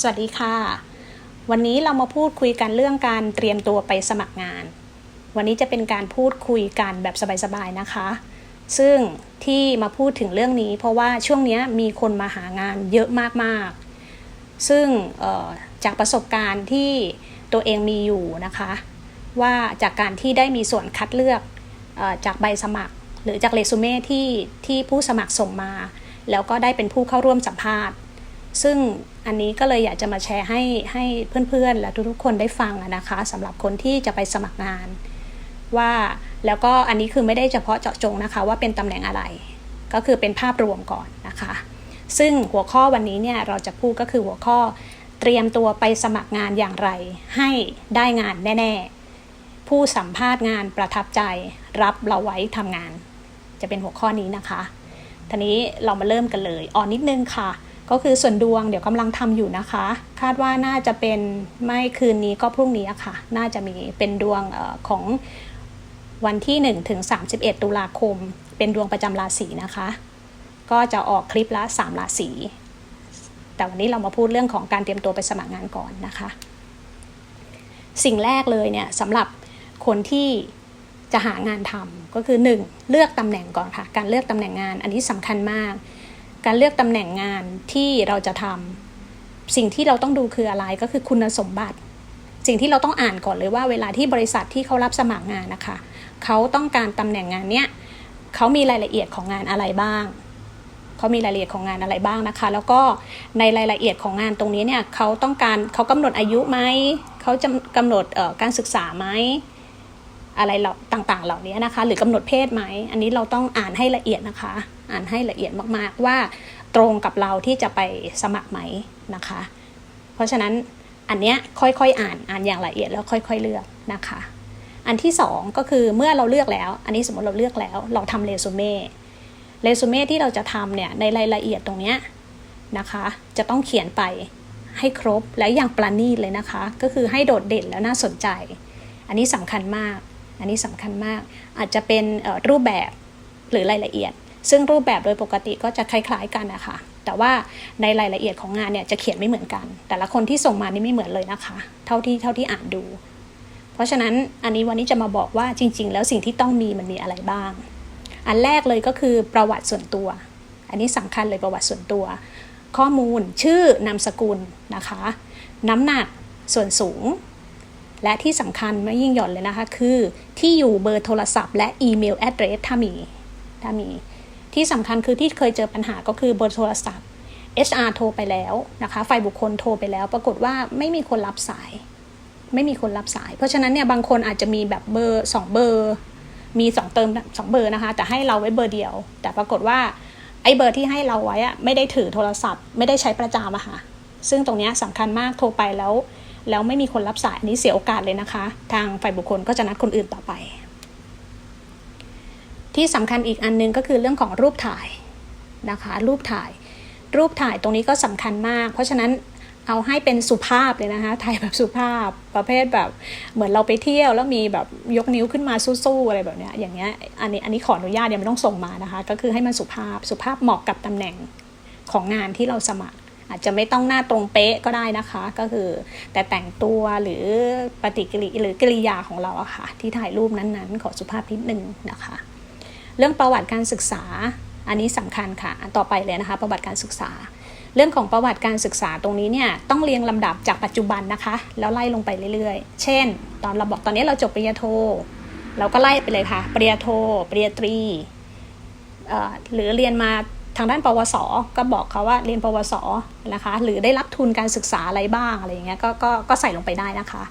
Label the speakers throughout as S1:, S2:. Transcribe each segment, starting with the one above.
S1: สวัสดีค่ะ วันนี้เรามาพูดคุยกันเรื่องการเตรียมตัวไปสมัครงาน วันนี้จะเป็นการพูดคุยกันแบบสบายๆนะคะ ซึ่งที่มาพูดถึงเรื่องนี้ เพราะว่าช่วงนี้มีคนมาหางานเยอะมากๆ ซึ่งจากประสบการณ์ที่ตัวเองมีอยู่นะคะ ว่าจากการที่ได้มีส่วนคัดเลือกอจากใบสมัคร หรือจากเรซูเม่ที่ที่ผู้สมัครส่งมา แล้วก็ได้เป็นผู้เข้าร่วมสัมภาษณ์ ซึ่ง อันนี้ก็เลยอยากจะมาแชร์ให้ให้เพื่อนๆ และทุกๆคนได้ฟังนะคะสำหรับคนที่จะไปสมัครงาน ว่าแล้วก็อันนี้คือไม่ได้เฉพาะเจาะจงนะคะ ว่าเป็นตำแหน่งอะไร ก็คือเป็นภาพรวมก่อนนะคะ ซึ่งหัวข้อวันนี้เนี่ยเราจะพูดก็คือหัวข้อเตรียมตัวไปสมัครงานอย่างไร ให้ได้งานแน่ ๆ ผู้สัมภาษณ์งานประทับใจ รับเราไว้ทำงาน จะเป็นหัวข้อนี้นะคะทีนี้เรามาเริ่มกันเลยอ่อนนิดนึงค่ะ ก็คือส่วนดวงเดี๋ยวกำลังทำอยู่นะคะ คาดว่าน่าจะเป็นไม่คืนนี้ก็พรุ่งนี้ค่ะ น่าจะมีเป็นดวงออของวันที่ 1 ถึง 31 ตุลาคม เป็นดวงประจำราศีนะคะ ก็จะออกคลิปละ 3 ราศีแต่วันนี้เรามาพูดเรื่องของการเตรียมตัวไปสมัครงานก่อนนะคะ สิ่งแรกเลยเนี่ยสำหรับคนที่จะหางานทำก็คือ 1. เลือกตำแหน่งก่อนค่ะ การเลือกตำแหน่งงานอันนี้สำคัญมาก การเลือกตำแหน่งงานที่เราจะทำสิ่งที่เราต้องดูคืออะไรก็คือคุณสมบัติ สิ่งที่เราต้องอ่านก่อนเลยว่าเวลาที่บริษัทที่เขารับสมัครงานนะคะเขาต้องการตำแหน่งงานเนี้ยเขามีรายละเอียดของงานอะไรบ้างเขามีรายละเอียดของงานอะไรบ้างนะคะ แล้วก็ในรายละเอียดของงานตรงนี้เนี่ยเขาต้องการเขากำหนดอายุไหมเขาจะกำหนดการศึกษาไหมอะไรเราต่างๆ เหล่านี้นะคะ หรือกำหนดเพศไหม อันนี้เราต้องอ่านให้ละเอียดนะคะ อ่านให้ละเอียดมากๆว่าตรงกับเราที่จะไปสมัครไหมนะคะ เพราะฉะนั้นอันเนี้ยค่อยๆอ่านอ่านอย่างละเอียดแล้วค่อย ๆเลือกนะคะ อันที่ 2 ก็คือเมื่อเราเลือกแล้ว อันนี้สมมติเราเลือกแล้ว เราทำเรซูเม่เรซูเม่ที่เราจะทำเนี่ยในรายละเอียดตรงเนี้ยนะคะ จะต้องเขียนไปให้ครบและอย่างปราณีตเลยนะคะ ก็คือให้โดดเด่นแล้วน่าสนใจ อันนี้สำคัญมาก อันนี้สำคัญมาก อาจจะเป็นรูปแบบหรือรายละเอียด ซึ่งรูปแบบโดยปกติก็จะคล้ายๆกันนะคะแต่ว่าในรายละเอียดของงานเนี่ยจะเขียนไม่เหมือนกัน แต่ละคนที่ส่งมานี่ไม่เหมือนเลยนะคะ เท่าที่เท่าที่อ่านดู เพราะฉะนั้นอันนี้วันนี้จะมาบอกว่าจริง ๆ แล้วสิ่งที่ต้องมีมันมีอะไรบ้าง อันแรกเลยก็คือประวัติส่วนตัว อันนี้สำคัญเลยประวัติส่วนตัว ข้อมูลชื่อนามสกุลนะคะ น้ำหนักส่วนสูง และที่สำคัญไม่ยิ่งหย่อนเลยนะคะ คือที่อยู่เบอร์โทรศัพท์และอีเมลแอดเดรสถ้ามีถ้ามี ที่สำคัญคือที่เคยเจอปัญหาก็คือบอร์โทรศัพท์ HR โทรไปแล้วนะคะฝ่ายบุคคลโทรไปแล้ว ปรากฏว่าไม่มีคนรับสาย ไม่มีคนรับสาย เพราะฉะนั้นเนี่ยบางคนอาจจะมีแบบเบอร์สองเบอร์ มีสองเติมสองเบอร์นะคะ แต่ให้เราไว้เบอร์เดียว แต่ปรากฏว่าไอ้เบอร์ที่ให้เราไว้อะไม่ได้ถือโทรศัพท์ ไม่ได้ใช้ประจำอะค่ะ ซึ่งตรงนี้สำคัญมากโทรไปแล้ว แล้วไม่มีคนรับสายอันนี้เสียโอกาสเลยนะคะ ทางฝ่ายบุคคลก็จะนัดคนอื่นต่อไป ที่สำคัญอีกอันนึงก็คือเรื่องของรูปถ่ายนะคะ รูปถ่าย รูปถ่ายตรงนี้ก็สำคัญมาก เพราะฉะนั้นเอาให้เป็นสุภาพเลยนะคะถ่ายแบบสุภาพประเภทแบบเหมือนเราไปเที่ยวแล้วมีแบบยกนิ้วขึ้นมาสู้ๆอะไรแบบนี้อย่างเงี้ยอันนี้อันนี้ขออนุญาตยังไม่ต้องส่งมานะคะ ก็คือให้มันสุภาพสุภาพเหมาะกับตำแหน่งของงานที่เราสมัคร อาจจะไม่ต้องหน้าตรงเป๊ะก็ได้นะคะ ก็คือแต่แต่งตัวหรือปฏิกิริหรือกริยาของเราอะค่ะที่ถ่ายรูปนั้นๆ ขอสุภาพนิดนึงนะคะ เรื่องประวัติการศึกษา อันนี้สำคัญค่ะ ต่อไปเลยนะคะ ประวัติการศึกษา เรื่องของประวัติการศึกษาตรงนี้เนี่ยต้องเรียงลำดับจากปัจจุบันนะคะ แล้วไล่ลงไปเรื่อยๆ เช่น ตอนเราบอกตอนนี้เราจบปริญญาโท เราก็ไล่ไปเลยค่ะ ปริญญาโท ปริญญาตรี หรือเรียนมาทางด้านปวส ก็บอกเขาว่าเรียนปวส นะคะ หรือได้รับทุนการศึกษาอะไรบ้างอะไรอย่างเงี้ย ก็ ก็ ก็ใส่ลงไปได้นะคะ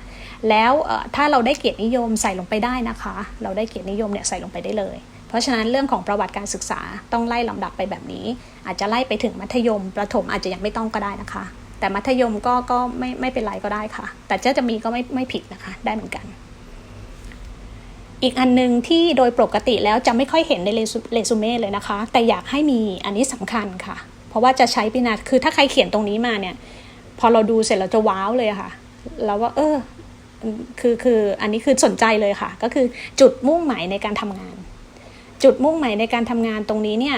S1: แล้วถ้าเราได้เกียรตินิยมใส่ลงไปได้นะคะ เราได้เกียรตินิยมเนี่ยใส่ลงไปได้เลย ราะฉะนั้นเรื่องของประวัติการศึกษาต้องไล่ลำดับไปแบบนี้ อาจจะไล่ไปถึงมัธยม ประถมอาจจะยังไม่ต้องก็ได้นะคะ แต่มัธยมก็ก็ไม่ไม่เป็นไรก็ได้ค่ะ แต่จะจะมีก็ไม่ไม่ผิดนะคะ ได้เหมือนกัน อีกอันหนึ่งที่โดยปกติแล้วจะไม่ค่อยเห็นในเรซูเม่เลยนะคะ แต่อยากให้มีอันนี้สำคัญค่ะ เพราะว่าจะใช้พินาคือถ้าใครเขียนตรงนี้มาเนี่ย พอเราดูเสร็จเราจะว้าวเลยค่ะเราว่า เออคือคืออันนี้คือสนใจเลยค่ะ ก็คือจุดมุ่งหมายในการทำงาน จุดมุ่งหมายในการทำงานตรงนี้เนี่ย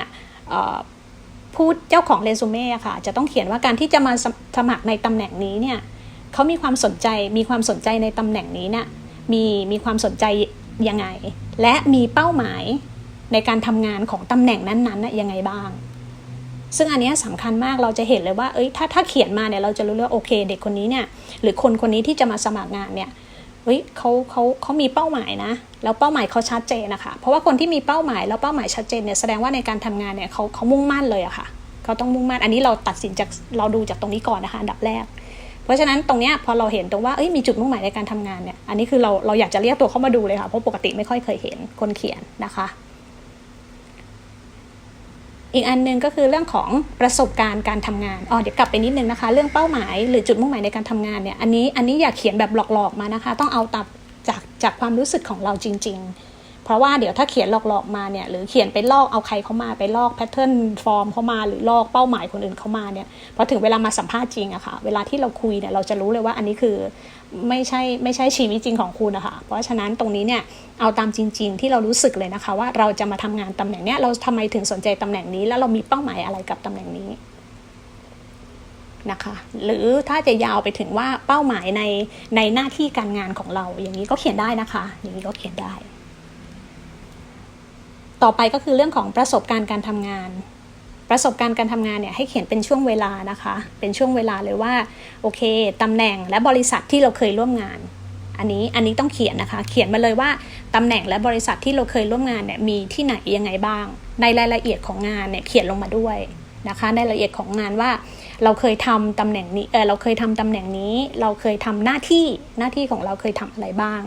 S1: พูดเจ้าของเรซูเม่ค่ะจะต้องเขียนว่าการที่จะมาสมัครในตำแหน่งนี้เนี่ยเขามีความสนใจมีความสนใจในตำแหน่งนี้เนี่ยมีมีความสนใจยังไง และมีเป้าหมายในการทำงานของตำแหน่งนั้นๆน่ะยังไงบ้าง ซึ่งอันนี้สำคัญมากเราจะเห็นเลยว่าเอ้ยถ้าถ้าเขียนมาเนี่ยเราจะรู้เลยว่าโอเค เด็กคนนี้เนี่ยหรือคนคนนี้ที่จะมาสมัครงานเนี่ย เฮ้ยเขาเขาเขามีเป้าหมายนะ แล้วเป้าหมายเขาชัดเจนนะคะ เพราะว่าคนที่มีเป้าหมายแล้วเป้าหมายชัดเจนเนี่ยแสดงว่าในการทำงานเนี่ยเขาเขามุ่งมั่นเลยอะค่ะเขาต้องมุ่งมั่นอันนี้เราตัดสินจากเราดูจากตรงนี้ก่อนนะคะอันดับแรก เพราะฉะนั้นตรงเนี้ยพอเราเห็นตรงว่าเอ้ยมีจุดมุ่งหมายในการทำงานเนี่ยอันนี้คือเราเราอยากจะเรียกตัวเข้ามาดูเลยค่ะเพราะปกติไม่ค่อยเคยเห็นคนเขียนนะคะ อีกอันหนึงก็คือเรื่องของประสบการณ์การทำงานอ๋อเดี๋ยวกลับไปนิดนึงนะคะ เรื่องเป้าหมายหรือจุดมุ่งหมายในการทำงานเนี่ยอันนี้อันนี้อย่าเขียนแบบหลอกๆมานะคะ ต้องเอาตับจากจากความรู้สึกของเราจริง ๆ เพราะว่าเดี๋ยวถ้าเขียนหลอกๆมาเนี่ยหรือเขียนไปลอกเอาใครเข้ามาไปลอกแพทเทิร์นฟอร์มเข้ามาหรือลอกเป้าหมายคนอื่นเข้ามาเนี่ยพอถึงเวลามาสัมภาษณ์จริงอะค่ะ เวลาที่เราคุยเนี่ยเราจะรู้เลยว่าอันนี้คือไม่ใช่ไม่ใช่ชีวิตจริงของคุณนะคะเพราะฉะนั้นตรงนี้เนี่ยเอาตามจริง ๆ ที่เรารู้สึกเลยนะคะ ว่าเราจะมาทำงานตำแหน่งเนี้ยเราทำไมถึงสนใจตำแหน่งนี้ แล้วเรามีเป้าหมายอะไรกับตำแหน่งนี้นะคะ หรือถ้าจะยาวไปถึงว่าเป้าหมายในในหน้าที่การงานของเรา อย่างนี้ก็เขียนได้นะคะ อย่างนี้ก็เขียนได้ ต่อไปก็คือเรื่องของประสบการณ์การทำงาน ประสบการณ์การทำงานเนี่ยให้เขียนเป็นช่วงเวลานะคะ เป็นช่วงเวลาเลยว่าโอเคตำแหน่งและบริษัทที่เราเคยร่วมงาน อันนี้อันนี้ต้องเขียนนะคะ เขียนมาเลยว่าตำแหน่งและบริษัทที่เราเคยร่วมงานเนี่ยมีที่ไหนยังไงบ้าง ในรายละเอียดของงานเนี่ยเขียนลงมาด้วยนะคะในรายละเอียดของงานว่าเราเคยทำตำแหน่งนี้เออเราเคยทำตำแหน่งนี้ เราเคยทำหน้าที่หน้าที่ของเราเคยทำอะไรบ้าง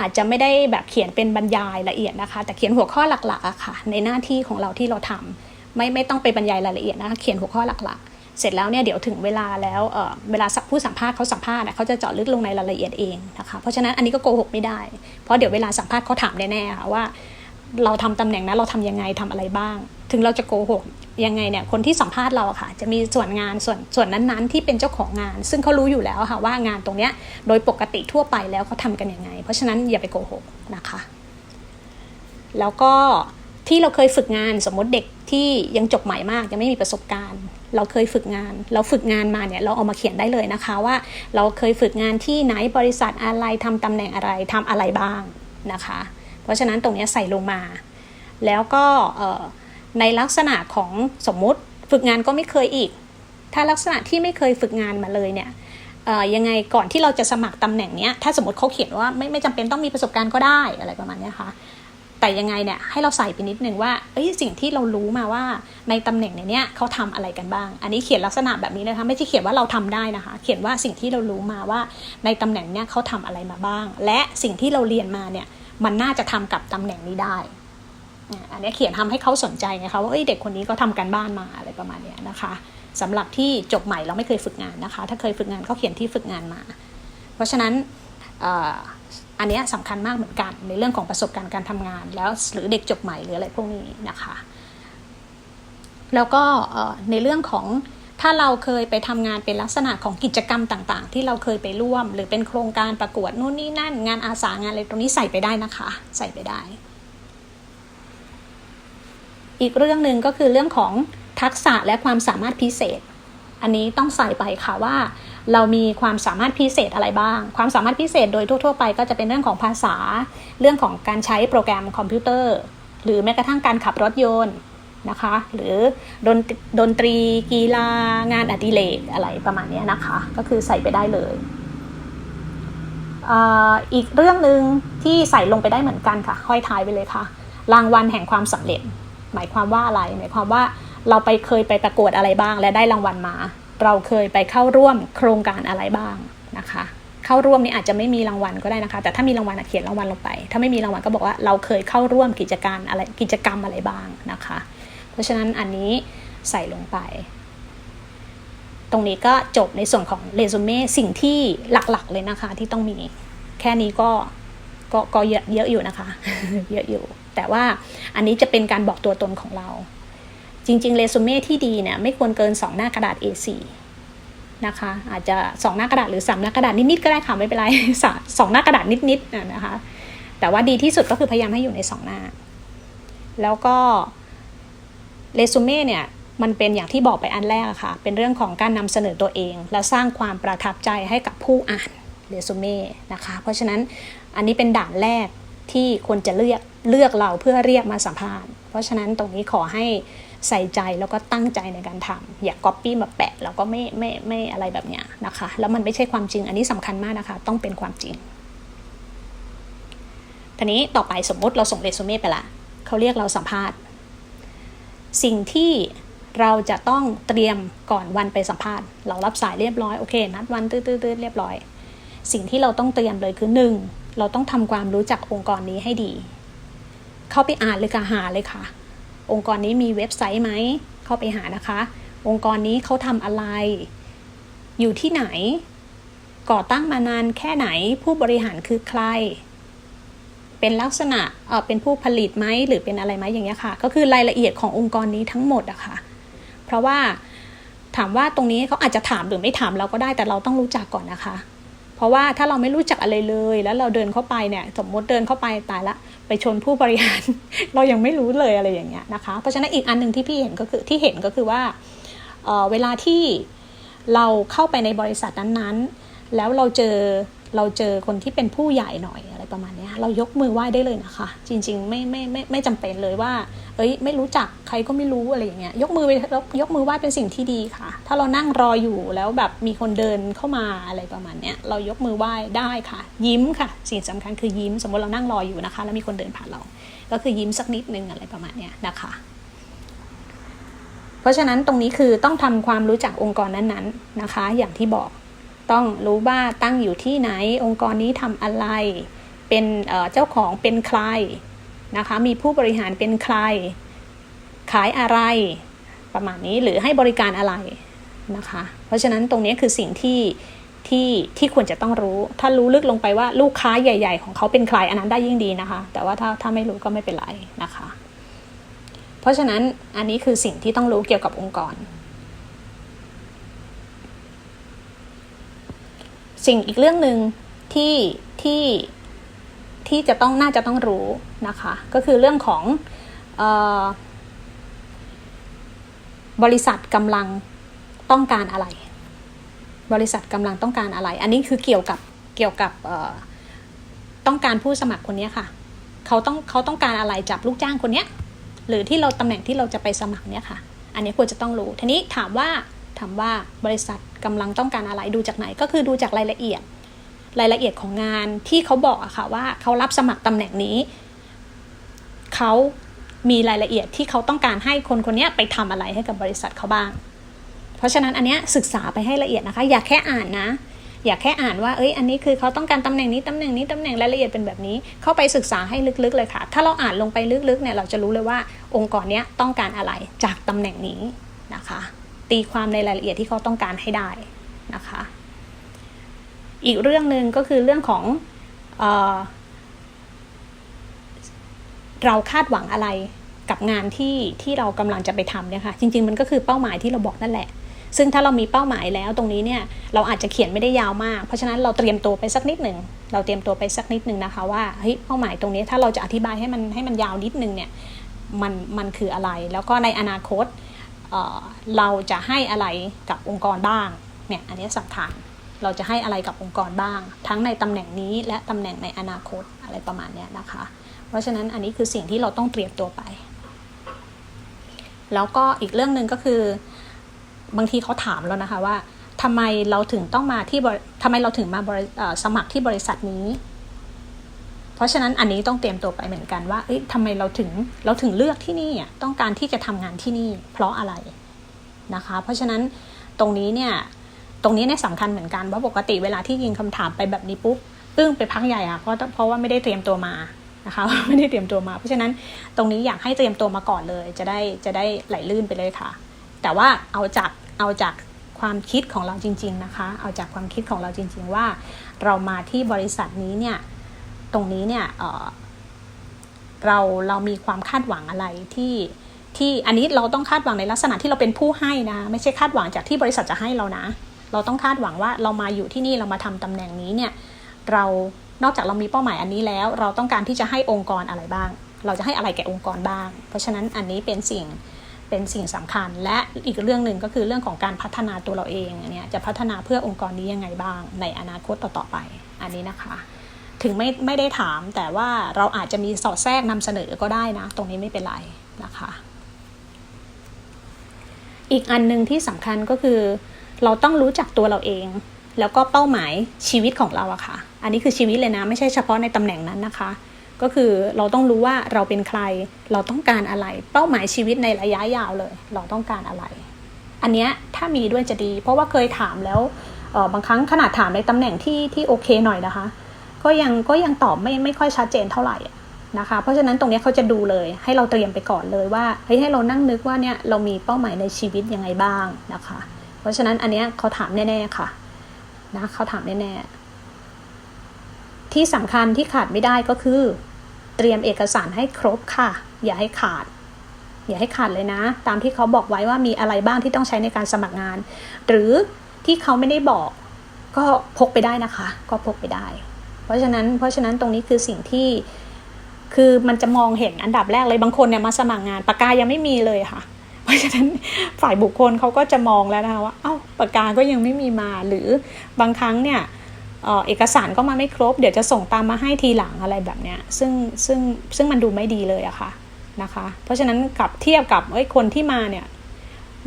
S1: อาจจะไม่ได้แบบเขียนเป็นบรรยายละเอียดนะคะ แต่เขียนหัวข้อหลักๆอะค่ะ ในหน้าที่ของเราที่เราทำไม่ไม่ต้องไปบรรยายรายละเอียดนะคะเขียนหัวข้อหลักๆ เสร็จแล้วเนี่ยเดี๋ยวถึงเวลาแล้วเออเวลาผู้สัมภาษณ์เขาสัมภาษณ์อะเขาจะเจาะลึกลงในรายละเอียดเองนะคะเพราะฉะนั้นอันนี้ก็โกหกไม่ได้ เพราะเดี๋ยวเวลาสัมภาษณ์เขาถามแน่ๆค่ะว่า เราทำตำแหน่งนั้นเราทำยังไงทำอะไรบ้าง ถึงเราจะโกหก ยังไงเนี่ยคนที่สัมภาษณ์เราอะค่ะ จะมีส่วนงานส่วนส่วนนั้นๆ ที่เป็นเจ้าของงาน ซึ่งเขารู้อยู่แล้วค่ะว่างานตรงเนี้ยโดยปกติทั่วไปแล้วเขาทำกันยังไง เพราะฉะนั้นอย่าไปโกหกนะคะ แล้วก็ที่เราเคยฝึกงานสมมติเด็กที่ยังจบใหม่มากยังไม่มีประสบการณ์ เราเคยฝึกงาน เราฝึกงานมาเนี่ยเราเอามาเขียนได้เลยนะคะว่า เราเคยฝึกงานที่ไหนบริษัทอะไรทำตำแหน่งอะไรทำอะไรบ้างนะคะ เพราะฉะนั้นตรงนี้ใส่ลงมา แล้วก็ ในลักษณะของสมมุติฝึกงานก็ไม่เคยอีก ถ้าลักษณะที่ไม่เคยฝึกงานมาเลยเนี่ยยังไงก่อนที่เราจะสมัครตำแหน่งเนี้ยถ้าสมมติเขาเขียนว่าไม่ไม่จำเป็นต้องมีประสบการณ์ก็ได้อะไรประมาณนี้ค่ะแต่ยังไงเนี่ยให้เราใส่ไปนิดนึงว่าเอ้ยสิ่งที่เรารู้มาว่าในตำแหน่งเนี้ยเขาทำอะไรกันบ้าง อันนี้เขียนลักษณะแบบนี้นะคะไม่ใช่เขียนว่าเราทำได้นะคะ เขียนว่าสิ่งที่เรารู้มาว่าในตำแหน่งเนี้ยเขาทำอะไรมาบ้าง และสิ่งที่เราเรียนมาเนี่ยมันน่าจะทำกับตำแหน่งนี้ได้ อันนี้เขียนทำให้เขาสนใจไงคะว่าเด็กคนนี้ก็ทำการบ้านมาอะไรประมาณนี้นะคะสำหรับที่จบใหม่เราไม่เคยฝึกงานนะคะ ถ้าเคยฝึกงานก็เขียนที่ฝึกงานมา เพราะฉะนั้นอันนี้สำคัญมากเหมือนกันในเรื่องของประสบการณ์การทำงาน แล้วหรือเด็กจบใหม่หรืออะไรพวกนี้นะคะ แล้วก็ในเรื่องของถ้าเราเคยไปทำงานเป็นลักษณะของกิจกรรมต่างๆ ที่เราเคยไปร่วม หรือเป็นโครงการประกวดนู่นนี่นั่น งานอาสางานอะไรตรงนี้ใส่ไปได้นะคะ ใส่ไปได้ อีกเรื่องหนึ่งก็คือเรื่องของทักษะและความสามารถพิเศษ อันนี้ต้องใส่ไปค่ะว่า เรามีความสามารถพิเศษอะไรบ้าง ความสามารถพิเศษโดยทั่ว ๆ ไปก็จะเป็นเรื่องของภาษา เรื่องของการใช้โปรแกรมคอมพิวเตอร์ หรือแม้กระทั่งการขับรถยนต์นะคะ หรือดนดนตรีกีฬางานอดิเรกอะไรประมาณนี้นะคะ ก็คือใส่ไปได้เลยอีกเรื่องหนึ่งที่ใส่ลงไปได้เหมือนกันค่ะ ค่อยทายไปเลยค่ะ รางวัลแห่งความสำเร็จ หมายความว่าอะไร หมายความว่าเราไปเคยไปประกวดอะไรบ้าง และได้รางวัลมา เราเคยไปเข้าร่วมโครงการอะไรบ้างนะคะ เข้าร่วมนี่อาจจะไม่มีรางวัลก็ได้นะคะ แต่ถ้ามีรางวัลเขียนรางวัลลงไป ถ้าไม่มีรางวัลก็บอกว่าเราเคยเข้าร่วมกิจการอะไรกิจกรรมอะไรบ้างนะคะ เพราะฉะนั้นอันนี้ใส่ลงไป ตรงนี้ก็จบในส่วนของเรซูเม่สิ่งที่หลักๆเลยนะคะที่ต้องมี แค่นี้ก็ ก็ก็เยอะเยอะอยู่นะคะ เยอะอยู่ แต่ว่าอันนี้จะเป็นการบอกตัวตนของเรา จริง ๆ เรซูเม่ที่ดีเนี่ยไม่ควรเกิน 2 หน้ากระดาษ A4 นะคะ อาจจะ 2 หน้ากระดาษหรือ 3 หน้ากระดาษนิดๆก็ได้ค่ะไม่เป็นไรสองหน้ากระดาษนิดๆนะคะ แต่ว่าดีที่สุดก็คือพยายามให้อยู่ใน 2 หน้า แล้วก็เรซูเม่เนี่ยมันเป็นอย่างที่บอกไปอันแรกอะค่ะ เป็นเรื่องของการนำเสนอตัวเอง และสร้างความประทับใจให้กับผู้อ่านเรซูเม่นะคะ เพราะฉะนั้น อันนี้เป็นด่านแรกที่คนจะเลือกเลือกเราเพื่อเรียกมาสัมภาษณ์ เพราะฉะนั้นตรงนี้ขอให้ใส่ใจแล้วก็ตั้งใจในการทำอย่าก๊อปปี้มาแปะแล้วก็ไม่ไม่ไม่อะไรแบบนี้นะคะ แล้วมันไม่ใช่ความจริงอันนี้สำคัญมากนะคะ ต้องเป็นความจริงทีนี้ต่อไปสมมุติเราส่งเรซูเม่ไปละเขาเรียกเราสัมภาษณ์ สิ่งที่เราจะต้องเตรียมก่อนวันไปสัมภาษณ์ เรารับสายเรียบร้อยโอเคนัดวันตื้อๆเรียบร้อย สิ่งที่เราต้องเตรียมเลยคือหนึ่ง เราต้องทำความรู้จักองค์กรนี้ให้ดี เข้าไปอ่านเลยค่ะหาเลยค่ะ องค์กรนี้มีเว็บไซต์ไหม เข้าไปหานะคะ องค์กรนี้เขาทำอะไร อยู่ที่ไหน ก่อตั้งมานานแค่ไหน ผู้บริหารคือใคร เป็นลักษณะเออเป็นผู้ผลิตไหมหรือเป็นอะไรไหมอย่างเงี้ยค่ะ ก็คือรายละเอียดขององค์กรนี้ทั้งหมดอะค่ะ เพราะว่าถามว่าตรงนี้เขาอาจจะถามหรือไม่ถามเราก็ได้แต่เราต้องรู้จักก่อนนะคะ เพราะว่าถ้าเราไม่รู้จักอะไรเลย แล้วเราเดินเข้าไปเนี่ยสมมติเดินเข้าไปตายละไปชนผู้บริหาร เรายังไม่รู้เลยอะไรอย่างเงี้ยนะคะ เพราะฉะนั้นอีกอันหนึ่งที่พี่เห็นก็คือที่เห็นก็คือว่าเเวลาที่เราเข้าไปในบริษัทนั้นๆ แล้วเราเจอเราเจอคนที่เป็นผู้ใหญ่หน่อยอะไรประมาณนี้ เรายกมือไหว้ได้เลยนะคะ จริง ๆ ไม่ไม่ไม่ไม่จำเป็นเลยว่า เอ้ย ไม่รู้จักใครก็ไม่รู้อะไรอย่างเงี้ยยกมือไปยกมือไหว้เป็นสิ่งที่ดีค่ะ ถ้าเรานั่งรออยู่แล้วแบบมีคนเดินเข้ามาอะไรประมาณเนี้ยเรายกมือไหว้ได้ค่ะ ยิ้มค่ะ สิ่งสำคัญคือยิ้ม สมมติเรานั่งรออยู่นะคะ แล้วมีคนเดินผ่านเรา ก็คือยิ้มสักนิดนึงอะไรประมาณเนี้ยนะคะเพราะฉะนั้นตรงนี้คือต้องทำความรู้จักองค์กรนั้นๆนะคะ อย่างที่บอกต้องรู้ว่าตั้งอยู่ที่ไหน องค์กรนี้ทำอะไร เป็นเจ้าของเป็นใครนะคะมีผู้บริหารเป็นใคร ขายอะไรประมาณนี้หรือให้บริการอะไรนะคะ เพราะฉะนั้นตรงนี้คือสิ่งที่ที่ที่ควรจะต้องรู้ ถ้ารู้ลึกลงไปว่าลูกค้าใหญ่ ๆ ของเขาเป็นใครอันนั้นได้ยิ่งดีนะคะ แต่ว่าถ้าถ้าไม่รู้ก็ไม่เป็นไรนะคะ เพราะฉะนั้นอันนี้คือสิ่งที่ต้องรู้เกี่ยวกับองค์กร สิ่งอีกเรื่องหนึ่งที่ที่ ที่จะต้องน่าจะต้องรู้นะคะ ก็คือเรื่องของบริษัทกำลังต้องการอะไร บริษัทกำลังต้องการอะไร อันนี้คือเกี่ยวกับเกี่ยวกับต้องการผู้สมัครคนนี้ค่ะ เขาต้องเขาต้องการอะไรจากลูกจ้างคนนี้หรือที่เราตำแหน่งที่เราจะไปสมัครเนี่ยค่ะ อันนี้ควรจะต้องรู้ ทีนี้ถามว่าถามว่าบริษัทกำลังต้องการอะไรดูจากไหนก็คือดูจากรายละเอียด รายละเอียดของงานที่เขาบอกอะค่ะว่าเขารับสมัครตำแหน่งนี้ เขามีรายละเอียดที่เขาต้องการให้คนคนนี้ไปทำอะไรให้กับบริษัทเขาบ้าง เพราะฉะนั้นอันนี้ศึกษาไปให้ละเอียดนะคะ อย่าแค่อ่านนะอย่าแค่อ่านว่า เอ้ย อันนี้คือเขาต้องการตำแหน่งนี้ ตำแหน่งนี้ ตำแหน่งรายละเอียดเป็นแบบนี้ เข้าไปศึกษาให้ลึกๆเลยค่ะ ถ้าเราอ่านลงไปลึกๆเนี่ย เราจะรู้เลยว่าองค์กรนี้ต้องการอะไรจากตำแหน่งนี้นะคะ ตีความในรายละเอียดที่เขาต้องการให้ได้นะคะ อีกเรื่องหนึ่งก็คือเรื่องของเออเราคาดหวังอะไรกับงานที่ที่เรากำลังจะไปทำเนี่ยค่ะจริง ๆ มันก็คือเป้าหมายที่เราบอกนั่นแหละ ซึ่งถ้าเรามีเป้าหมายแล้วตรงนี้เนี่ยเราอาจจะเขียนไม่ได้ยาวมาก เพราะฉะนั้นเราเตรียมตัวไปสักนิดหนึ่งเราเตรียมตัวไปสักนิดหนึ่งนะคะว่าเฮ้ยเป้าหมายตรงนี้ถ้าเราจะอธิบายให้มันให้มันยาวนิดนึงเนี่ยมันมันคืออะไร แล้วก็ในอนาคตเราจะให้อะไรกับองค์กรบ้างเนี่ยอันนี้สำคัญ เราจะให้อะไรกับองค์กรบ้าง ทั้งในตำแหน่งนี้และตำแหน่งในอนาคตอะไรประมาณนี้นะคะ เพราะฉะนั้นอันนี้คือสิ่งที่เราต้องเตรียมตัวไป แล้วก็อีกเรื่องหนึ่งก็คือบางทีเขาถามแล้วนะคะว่าทำไมเราถึงต้องมาที่ทำไมเราถึงมาสมัครที่บริษัทนี้ เพราะฉะนั้นอันนี้ต้องเตรียมตัวไปเหมือนกันว่าเอ๊ะทำไมเราถึงเราถึงเลือกที่นี่ต้องการที่จะทำงานที่นี่ เพราะอะไรนะคะ เพราะฉะนั้นตรงนี้เนี่ย ตรงนี้เนี่ยสำคัญเหมือนกันว่าปกติเวลาที่ยิงคำถามไปแบบนี้ปุ๊บอึ้งไปพักใหญ่อะเพราะเพราะว่าไม่ได้เตรียมตัวมานะคะไม่ได้เตรียมตัวมา เพราะฉะนั้นตรงนี้อยากให้เตรียมตัวมาก่อนเลย จะได้จะได้ไหลลื่นไปเลยค่ะ แต่ว่าเอาจากเอาจากความคิดของเราจริง ๆนะคะ เอาจากความคิดของเราจริง ๆ ว่า เรามาที่บริษัทนี้เนี่ยตรงนี้เนี่ยเเราเรามีความคาดหวังอะไรที่ที่อันนี้เราต้องคาดหวังในลักษณะที่เราเป็นผู้ให้นะ ไม่ใช่คาดหวังจากที่บริษัทจะให้เรานะ เราต้องคาดหวังว่าเรามาอยู่ที่นี่เรามาทำตำแหน่งนี้เนี่ยเรานอกจากเรามีเป้าหมายอันนี้แล้ว เราต้องการที่จะให้องค์กรอะไรบ้าง เราจะให้อะไรแก่องค์กรบ้าง เพราะฉะนั้นอันนี้เป็นสิ่งเป็นสิ่งสำคัญ และอีกเรื่องหนึ่งก็คือเรื่องของการพัฒนาตัวเราเองเนี้ยจะพัฒนาเพื่อองค์กรนี้ยังไงบ้าง ในอนาคตต่อๆไป อันนี้นะคะ ถึงไม่ไม่ได้ถามแต่ว่าเราอาจจะมีสอดแทรกนำเสนอก็ได้นะ ตรงนี้ไม่เป็นไรนะคะ อีกอันหนึ่งที่สำคัญก็คือ เราต้องรู้จักตัวเราเอง แล้วก็เป้าหมายชีวิตของเราอะค่ะ อันนี้คือชีวิตเลยนะ ไม่ใช่เฉพาะในตำแหน่งนั้นนะคะ ก็คือเราต้องรู้ว่าเราเป็นใคร เราต้องการอะไร เป้าหมายชีวิตในระยะยาวเลย เราต้องการอะไร อันเนี้ยถ้ามีด้วยจะดี เพราะว่าเคยถามแล้วบางครั้งขนาดถามในตำแหน่งที่ที่โอเคหน่อยนะคะ ก็ยังก็ยังตอบไม่ไม่ค่อยชัดเจนเท่าไหร่นะคะ เพราะฉะนั้นตรงเนี้ยเขาจะดูเลย ให้เราเตรียมไปก่อนเลยว่าเฮ้ยให้เรานั่งนึกว่าเนี่ยเรามีเป้าหมายในชีวิตยังไงบ้างนะคะ เพราะฉะนั้นอันเนี้ยเขาถามแน่ๆค่ะนะเขาถามแน่ๆที่สำคัญที่ขาดไม่ได้ก็คือ เตรียมเอกสารให้ครบค่ะ อย่าให้ขาด อย่าให้ขาดเลยนะ ตามที่เขาบอกไว้ว่ามีอะไรบ้างที่ต้องใช้ในการสมัครงาน หรือที่เขาไม่ได้บอกก็พกไปได้นะคะ ก็พกไปได้ เพราะฉะนั้นเพราะฉะนั้นตรงนี้คือสิ่งที่คือมันจะมองเห็นอันดับแรกเลยบางคนเนี่ยมาสมัครงานปากกายังไม่มีเลยค่ะ ราะฉะนั้นฝ่ายบุคคลเขาก็จะมองแล้วนะคะว่าเอ้าปากกาก็ยังไม่มีมาหรือบางครั้งเนี่ยเอ่อเอกสารก็มาไม่ครบ เดี๋ยวจะส่งตามมาให้ทีหลังอะไรแบบเนี้ยซึ่งซึ่งซึ่งมันดูไม่ดีเลยอะค่ะนะคะ เพราะฉะนั้นกับเทียบกับเอ้ยคนที่มาเนี่ย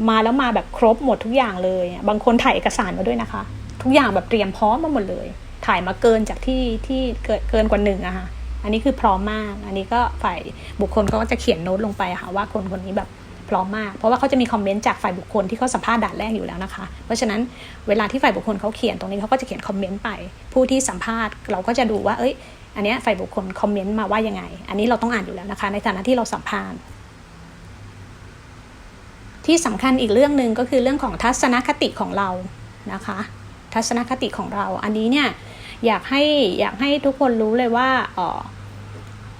S1: มาแล้วมาแบบครบหมดทุกอย่างเลย บางคนถ่ายเอกสารมาด้วยนะคะ ทุกอย่างแบบเตรียมพร้อมมาหมดเลย ถ่ายมาเกินจากที่ที่เกินเกินกว่าหนึ่งอะค่ะอันนี้คือพร้อมมาก อันนี้ก็ฝ่ายบุคคลก็จะเขียนโน้ตลงไปค่ะว่าคนคนนี้แบบ พร้อมมาก เพราะว่าเขาจะมีคอมเมนต์จากฝ่ายบุคคลที่เขาสัมภาษณ์ด่านแรกอยู่แล้วนะคะ เพราะฉะนั้นเวลาที่ฝ่ายบุคคลเขาเขียนตรงนี้เขาก็จะเขียนคอมเมนต์ไป ผู้ที่สัมภาษณ์เราก็จะดูว่าเอ้ยอันนี้ฝ่ายบุคคลคอมเมนต์มาว่ายังไง อันนี้เราต้องอ่านอยู่แล้วนะคะ ในฐานะที่เราสัมภาษณ์ที่สำคัญอีกเรื่องหนึ่งก็คือเรื่องของทัศนคติของเรานะคะ ทัศนคติของเรา อันนี้เนี่ยอยากให้อยากให้ทุกคนรู้เลยว่าอ่อ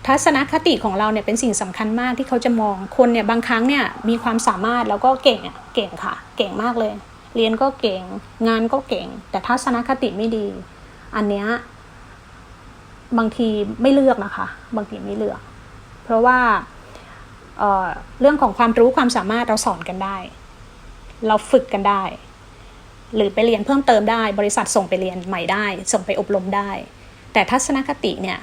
S1: ทัศนคติของเราเนี่ยเป็นสิ่งสำคัญมากที่เขาจะมองคนเนี่ยบางครั้งเนี่ยมีความสามารถแล้วก็เก่งอะเก่งค่ะ เก่งมากเลย เรียนก็เก่ง งานก็เก่ง แต่ทัศนคติไม่ดี อันเนี้ยบางทีไม่เลือกนะคะ บางทีไม่เลือก เพราะว่าเเรื่องของความรู้ความสามารถเราสอนกันได้ เราฝึกกันได้ หรือไปเรียนเพิ่มเติมได้ บริษัทส่งไปเรียนใหม่ได้ ส่งไปอบรมได้ แต่ทัศนคติเนี่ย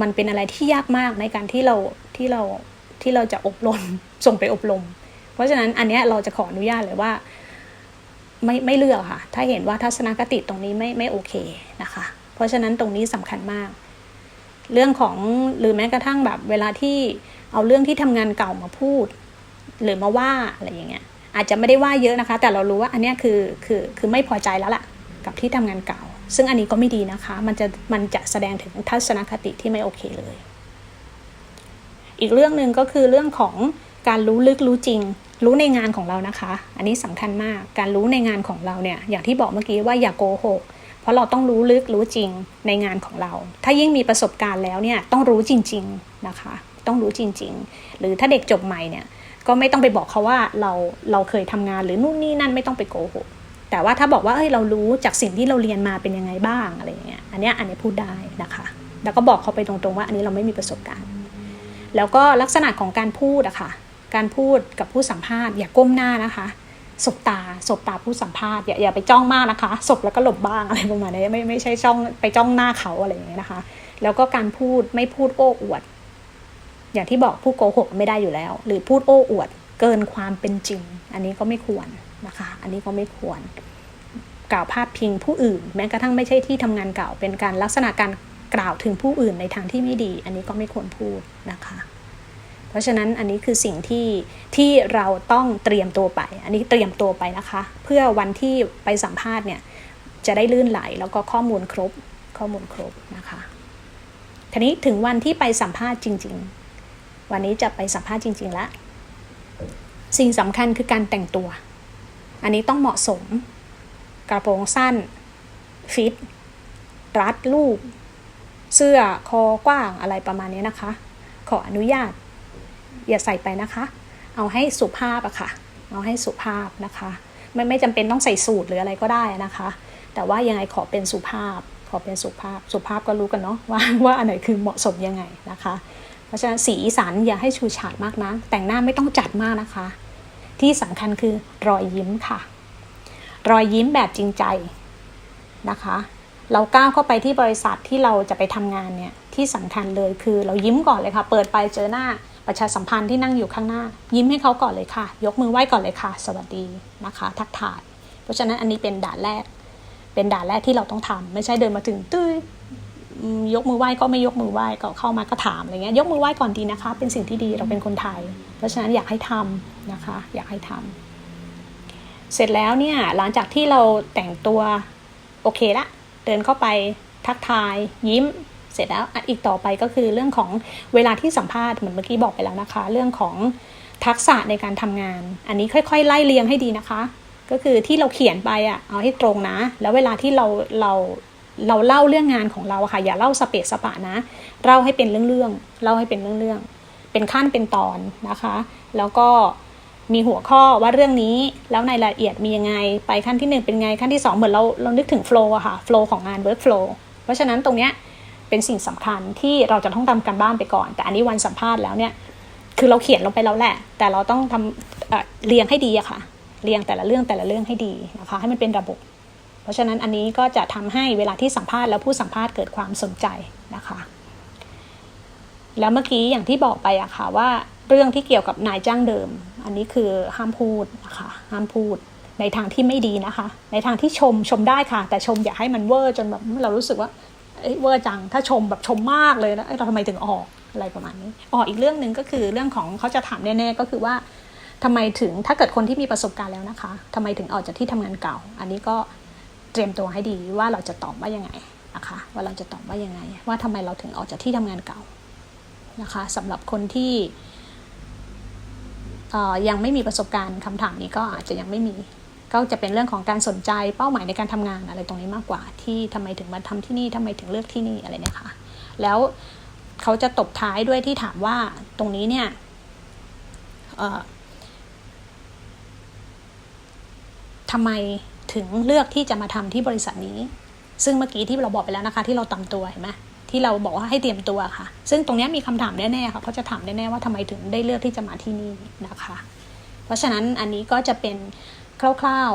S1: มันเป็นอะไรที่ยากมากในการที่เราที่เราที่เราจะอบรมส่งไปอบรม เพราะฉะนั้นอันเนี้ยเราจะขออนุญาตเลยว่า ไม่ไม่เลือกค่ะ ถ้าเห็นว่าทัศนคติตรงนี้ไม่ไม่โอเคนะคะ เพราะฉะนั้นตรงนี้สำคัญมาก เรื่องของหรือแม้กระทั่งแบบเวลาที่เอาเรื่องที่ทำงานเก่ามาพูด หรือมาว่าอะไรอย่างเงี้ยอาจจะไม่ได้ว่าเยอะนะคะ แต่เรารู้ว่าอันนี้คือคือคือไม่พอใจแล้วล่ะ กับที่ทำงานเก่า ซึ่งอันนี้ก็ไม่ดีนะคะ มันจะมันจะแสดงถึงทัศนคติที่ไม่โอเคเลย อีกเรื่องหนึ่งก็คือเรื่องของการรู้ลึกรู้จริง รู้ในงานของเรานะคะ อันนี้สำคัญมากการรู้ในงานของเราเนี่ยอย่างที่บอกเมื่อกี้ว่าอย่าโกหกเพราะเราต้องรู้ลึกรู้จริงในงานของเรา ถ้ายิ่งมีประสบการณ์แล้วเนี่ยต้องรู้จริง ๆนะคะ ต้องรู้จริง ๆ หรือถ้าเด็กจบใหม่เนี่ยก็ไม่ต้องไปบอกเขาว่าเราเราเคยทำงานหรือนู่นนี่นั่นไม่ต้องไปโกหก แต่ว่าถ้าบอกว่าเอ้ยเรารู้จากสิ่งที่เราเรียนมาเป็นยังไงบ้างอะไรอย่างเงี้ยอันเนี้ยอันนี้พูดได้นะคะ แล้วก็บอกเขาไปตรงๆว่าอันนี้เราไม่มีประสบการณ์ แล้วก็ลักษณะของการพูดอะค่ะ การพูดกับผู้สัมภาษณ์อย่าก้มหน้านะคะสบตาสบตาผู้สัมภาษณ์อย่าอย่าไปจ้องมากนะคะสบแล้วก็หลบบ้างอะไรประมาณนี้ไม่ไม่ใช่จ้องไปจ้องหน้าเขาอะไรอย่างเงี้ยนะคะ แล้วก็การพูดไม่พูดโอ้อวด อย่างที่บอกพูดโกหกไม่ได้อยู่แล้ว หรือพูดโอ้อวด เกินความเป็นจริง อันนี้ก็ไม่ควร นะคะ อันนี้ก็ไม่ควร กล่าวพาดพิงผู้อื่น แม้กระทั่งไม่ใช่ที่ทำงานเก่า เป็นการลักษณะการกล่าวถึงผู้อื่นในทางที่ไม่ดี อันนี้ก็ไม่ควรพูดนะคะ เพราะฉะนั้นอันนี้คือสิ่งที่ที่เราต้องเตรียมตัวไป อันนี้เตรียมตัวไปนะคะ เพื่อวันที่ไปสัมภาษณ์เนี่ยจะได้ลื่นไหลแล้วก็ข้อมูลครบข้อมูลครบนะคะทีนี้ถึงวันที่ไปสัมภาษณ์จริง ๆ วันนี้จะไปสัมภาษณ์จริง ๆ แล้ว สิ่งสำคัญคือการแต่งตัว อันนี้ต้องเหมาะสม กระโปรงสั้น ฟิต รัดรูป เสื้อคอกว้างอะไรประมาณนี้นะคะ ขออนุญาต อย่าใส่ไปนะคะ เอาให้สุภาพอะค่ะ เอาให้สุภาพนะคะ ไม่ไม่จำเป็นต้องใส่สูทหรืออะไรก็ได้นะคะ แต่ว่ายังไงขอเป็นสุภาพ ขอเป็นสุภาพ สุภาพก็รู้กันเนาะว่าว่าอันไหนคือเหมาะสมยังไงนะคะ เพราะฉะนั้นสีสันอย่าให้ชูฉาดมากนะ แต่งหน้าไม่ต้องจัดมากนะคะ ที่สำคัญคือรอยยิ้มค่ะ รอยยิ้มแบบจริงใจนะคะ เราก้าวเข้าไปที่บริษัทที่เราจะไปทำงานเนี่ยที่สำคัญเลยคือเรายิ้มก่อนเลยค่ะ เปิดไปเจอหน้าประชาสัมพันธ์ที่นั่งอยู่ข้างหน้า ยิ้มให้เขาก่อนเลยค่ะ ยกมือไหว้ก่อนเลยค่ะ สวัสดีนะคะ ทักทาย เพราะฉะนั้นอันนี้เป็นด่านแรก เป็นด่านแรกที่เราต้องทำไม่ใช่เดินมาถึงตุ้อ ยกมือไหว้ก็ไม่ยกมือไหว้ก็เข้ามาก็ถามอะไรเงี้ยยกมือไหว้ก่อนดีนะคะ เป็นสิ่งที่ดีเราเป็นคนไทย เพราะฉะนั้นอยากให้ทำนะคะ อยากให้ทำเสร็จแล้วเนี่ยหลังจากที่เราแต่งตัวโอเคละ เดินเข้าไปทักทายยิ้มเสร็จแล้วอีกต่อไปก็คือเรื่องของเวลาที่สัมภาษณ์เหมือนเมื่อกี้บอกไปแล้วนะคะ เรื่องของทักษะในการทำงาน อันนี้ค่อยๆ ไล่เรียงให้ดีนะคะ ก็คือที่เราเขียนไปอะเอาให้ตรงนะ แล้วเวลาที่เราเรา เราเล่าเรื่องงานของเราค่ะ อย่าเล่าสเปะสปะนะ เล่าให้เป็นเรื่องๆเล่าให้เป็นเรื่องๆเป็นขั้นเป็นตอนนะคะ แล้วก็มีหัวข้อว่าเรื่องนี้แล้วในรายละเอียดมียังไง ไปขั้นที่หนึ่งเป็นไงขั้นที่สองเหมือนเราเรานึกถึงโฟล์อะค่ะโฟล์ของงาน work flow เพราะฉะนั้นตรงเนี้ยเป็นสิ่งสำคัญที่เราจะต้องทำการบ้านไปก่อน แต่อันนี้วันสัมภาษณ์แล้วเนี่ยคือเราเขียนลงไปแล้วแหละ แต่เราต้องทำเเรียงให้ดีอะค่ะ เรียงแต่ละเรื่องแต่ละเรื่องให้ดีนะคะ ให้มันเป็นระบบ เพราะฉะนั้นอันนี้ก็จะทำให้เวลาที่สัมภาษณ์แล้วผู้สัมภาษณ์เกิดความสนใจนะคะ แล้วเมื่อกี้อย่างที่บอกไปอะค่ะว่าเรื่องที่เกี่ยวกับนายจ้างเดิม อันนี้คือห้ามพูดนะคะห้ามพูดในทางที่ไม่ดีนะคะ ในทางที่ชมชมได้ค่ะ แต่ชมอย่าให้มันเวอร์จนแบบเรารู้สึกว่าเวอร์จังถ้าชมแบบชมมากเลยแล้วเราทำไมถึงออกอะไรประมาณนี้อ๋ออีกเรื่องหนึ่งก็คือเรื่องของเขาจะถามแน่ๆก็คือว่าทำไมถึงถ้าเกิดคนที่มีประสบการณ์แล้วนะคะทำไมถึงออกจากที่ทำงานเก่า อันนี้ก็ เตรียมตัวให้ดีว่าเราจะตอบว่ายังไงนะคะว่าเราจะตอบว่ายังไง ว่าทำไมเราถึงออกจากที่ทำงานเก่านะคะสำหรับคนที่ยังไม่มีประสบการณ์คำถามนี้ก็อาจจะยังไม่มี ก็จะเป็นเรื่องของการสนใจเป้าหมายในการทำงานอะไรตรงนี้มากกว่า ที่ทำไมถึงมาทำที่นี่ทำไมถึงเลือกที่นี่อะไรเนี่ยค่ะแล้วเขาจะตบท้ายด้วยที่ถามว่าตรงนี้เนี่ยทำไม ถึงเลือกที่จะมาทำที่บริษัทนี้ ซึ่งเมื่อกี้ที่เราบอกไปแล้วนะคะ ที่เราตำตัวเห็นไหมที่เราบอกว่าให้เตรียมตัวค่ะ ซึ่งตรงนี้มีคำถามแน่ๆค่ะเขาจะถามแน่ๆว่าทำไมถึงได้เลือกที่จะมาที่นี่นะคะ เพราะฉะนั้นอันนี้ก็จะเป็นคร่าว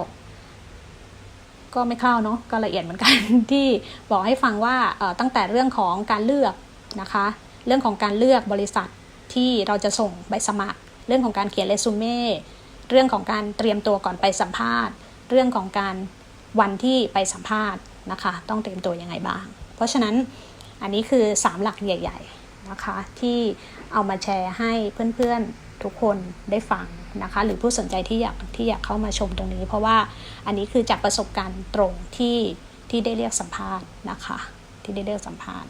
S1: ๆ ก็ไม่คร่าวเนาะก็ละเอียดเหมือนกันที่บอกให้ฟังว่าตั้งแต่เรื่องของการเลือกนะคะ เรื่องของการเลือกบริษัทที่เราจะส่งใบสมัคร เรื่องของการเขียนเรซูเม่เรื่องของการเตรียมตัวก่อนไปสัมภาษณ์ เรื่องของการวันที่ไปสัมภาษณ์นะคะ ต้องเตรียมตัวยังไงบ้าง เพราะฉะนั้นอันนี้คือ 3 หลักใหญ่ ๆนะคะ ที่เอามาแชร์ให้เพื่อนๆทุกคนได้ฟังนะคะ หรือผู้สนใจที่อยากที่อยากเข้ามาชมตรงนี้ เพราะว่าอันนี้คือจากประสบการณ์ตรงที่ที่ได้เรียกสัมภาษณ์นะคะ ที่ได้เรียกสัมภาษณ์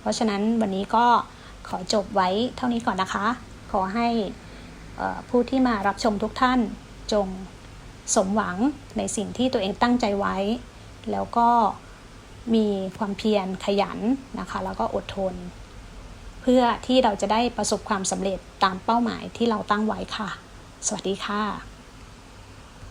S1: เพราะฉะนั้นวันนี้ก็ขอจบไว้เท่านี้ก่อนนะคะ ขอให้ผู้ที่มารับชมทุกท่านจง สมหวังในสิ่งที่ตัวเองตั้งใจไว้ แล้วก็มีความเพียรขยันนะคะ แล้วก็อดทน เพื่อที่เราจะได้ประสบความสำเร็จตามเป้าหมายที่เราตั้งไว้ค่ะ สวัสดีค่ะ